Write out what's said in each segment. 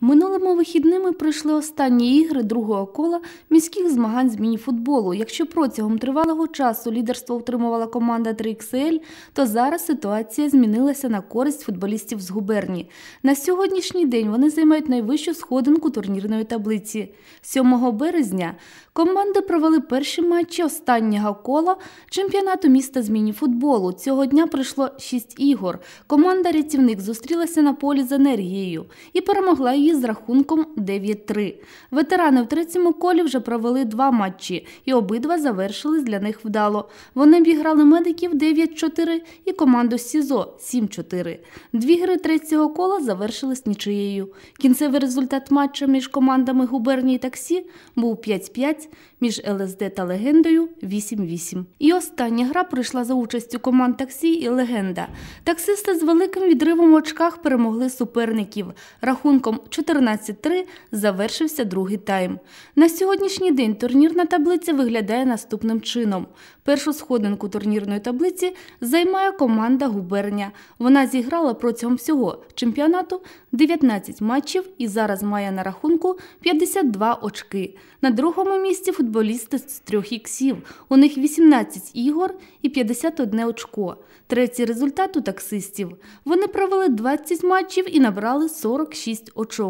Минулими вихідними пройшли останні ігри другого кола міських змагань з мініфутболу. Якщо протягом тривалого часу лідерство утримувала команда 3XL, то зараз ситуація змінилася на користь футболістів з губернії. На сьогоднішній день вони займають найвищу сходинку турнірної таблиці. 7 березня команди провели перші матчі останнього кола чемпіонату міста з мініфутболу. Цього дня пройшло 6 ігор. Команда рятівник зустрілася на полі з енергією і перемогла її з рахунком 9-3. Ветерани в третьому колі вже провели два матчі, і обидва завершились для них вдало. Вони обіграли медиків 9-4 і команду СІЗО 7-4. Дві гри третього кола завершились нічиєю. Кінцевий результат матчу між командами губернії таксі був 5-5, між ЛСД та легендою 8-8. І остання гра пройшла за участю команд таксі і легенда. Таксисти з великим відривом в очках перемогли суперників. Рахунком 14-3 завершився другий тайм. На сьогоднішній день турнірна таблиця виглядає наступним чином. Першу сходинку турнірної таблиці займає команда Губерня. Вона зіграла протягом всього чемпіонату 19 матчів і зараз має на рахунку 52 очки. На другому місці футболісти з трьох іксів. У них 18 ігор і 51 очко. Третій результат у таксистів. Вони провели 20 матчів і набрали 46 очок.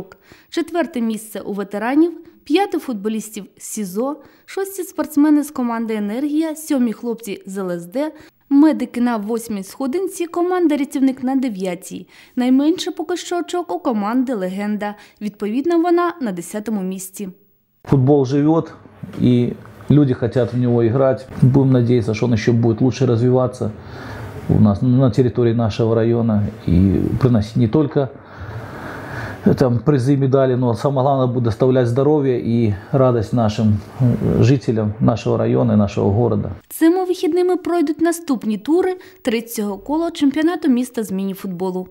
Четверте місце у ветеранів. П'яти футболістів з СІЗО, шості спортсмени з команди Енергія, сьомі хлопці з ЛСД, медики на восьмій сходинці, команда рятівник на дев'ятій. Найменше поки що очок у команди Легенда. Відповідно, вона на десятому місці. Футбол живет, и люди хотят в него играть. Будем надеяться, что он еще будет лучше развиваться у нас на территории нашего района и приносить не только э, там, призы, медали, но самое главное будет доставлять здоровье и радость нашим э, жителям нашого району, нашого города. Цими вихідними пройдуть наступні тури третього кола чемпіонату міста з мініфутболу.